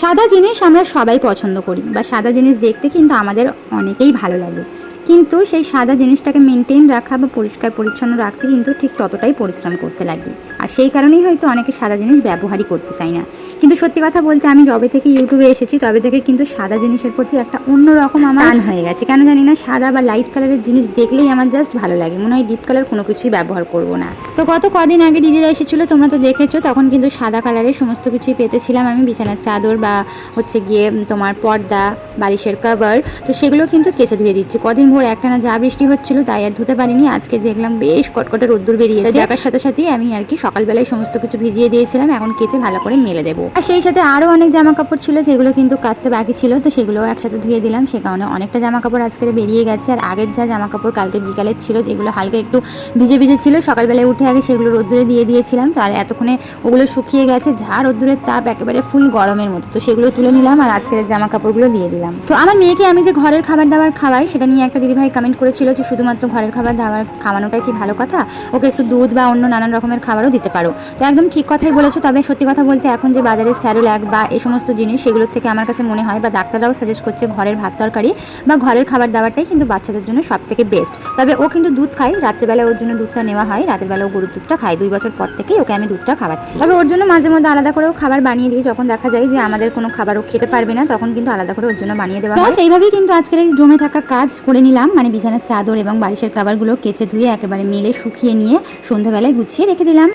সাদা জিনিস আমরা সবাই পছন্দ করি, বা সাদা জিনিস দেখতে কিন্তু আমাদের অনেকেই ভালো লাগে। কিন্তু সেই সাদা জিনিসটাকে মেনটেন রাখা বা পরিষ্কার পরিচ্ছন্ন রাখতে কিন্তু ঠিক ততটাই পরিশ্রম করতে লাগে। আর সেই কারণেই হয়তো অনেকে সাদা জিনিস ব্যবহারই করতে চায় না। কিন্তু সত্যি কথা বলতে আমি যবে থেকে ইউটিউবে এসেছি, তবে থেকে কিন্তু সাদা জিনিসের প্রতি একটা অন্যরকম আমার টান হয়ে গেছে। কেন জানি না, সাদা বা লাইট কালারের জিনিস দেখলেই আমার জাস্ট ভালো লাগে। মনে হয় ডিপ কালার কোনো কিছুই ব্যবহার করব না। তো গত কদিন আগে দিদিরা এসেছিল, তোমরা তো দেখেছ, তখন কিন্তু সাদা কালারের সমস্ত কিছুই পেতেছিলাম আমি। বিছানার চাদর বা হচ্ছে গিয়ে তোমার পর্দা, বালিশের কভার তো সেগুলো কিন্তু কেচে ধুয়ে দিচ্ছি। কদিন ভোর একটানা যা বৃষ্টি হচ্ছিল তাই আর ধুতে পারিনি। আজকে দেখলাম বেশ কটকটে রোদ্দুর বেরিয়েছে। দেখার সাথে সাথেই আমি আর কি সকালবেলায় সমস্ত কিছু ভিজিয়ে দিয়েছিলাম এখন কেচে ভালো করে মেলে দেবো। আর সেই সাথে আরও অনেক জামা কাপড় ছিল যেগুলো কিন্তু কাচতে বাকি ছিল তো সেগুলো একসাথে ধুয়ে দিলাম। সে কারণে অনেকটা জামা কাপড় আজকে বেরিয়ে গেছে। আর আগের যা জামা কাপড় কালকে বিকালের ছিল যেগুলো হালকা একটু ভিজে ভিজে ছিল সকালবেলায় উঠে আগে সেগুলো রোদ্দুরে দিয়ে দিয়েছিলাম। তো আর এতক্ষণে ওগুলো শুকিয়ে গেছে যা রোদ্দুরের তাপ একেবারে ফুল গরমের মতো। তো সেগুলো তুলে নিলাম আর আজকের জামা কাপড়গুলো দিয়ে দিলাম। তো আমার মেয়েকে আমি যে ঘরের খাবার দাবার খাওয়াই সেটা নিয়ে একটা দিদিভাই কমেন্ট করেছিল যে শুধুমাত্র ঘরের খাবার দাবার খাওয়ানোটাই কি ভালো কথা? ওকে একটু দুধ বা অন্য নানান রকমের খাবারও দিতে পারো। তো একদম ঠিক কথাই বলেছ, তবে সত্যি কথা বলতে এখন যে বাজারে স্যারোল্যাক বা এই সমস্ত জিনিস সেগুলোর থেকে আমার কাছে মনে হয় বা ডাক্তাররাও সাজেস্ট করছে ঘরের ভাত তরকারি বা ঘরের খাবার দাবারটাই কিন্তু বাচ্চাদের জন্য সব থেকে বেস্ট তবে ও কিন্তু দুধ খায়, রাত্রেবেলা ওর জন্য দুধটা নেওয়া হয়, রাতের বেলা ও গরুর দুধটা খায়। দুই বছর পর থেকেই ওকে আমি দুধটা খাওয়াচ্ছি। তবে ওর জন্য মাঝে মধ্যে আলাদা করেও খাবার বানিয়ে দিই, যখন দেখা যায় যে আমাদের কোনো খাবার ও খেতে পারবে না, তখন কিন্তু আলাদা করে ওর জন্য বানিয়ে দেওয়া হয়। এইভাবেই কিন্তু আজকের এই জমে থাকা কাজ করে নিলাম। মানে বিছানার চাদর এবং বালিশের কাবারগুলো কেচে ধুয়ে একেবারে মেলে শুকিয়ে নিয়ে সন্ধ্যাবেলায় গুছিয়ে রেখে দিলাম।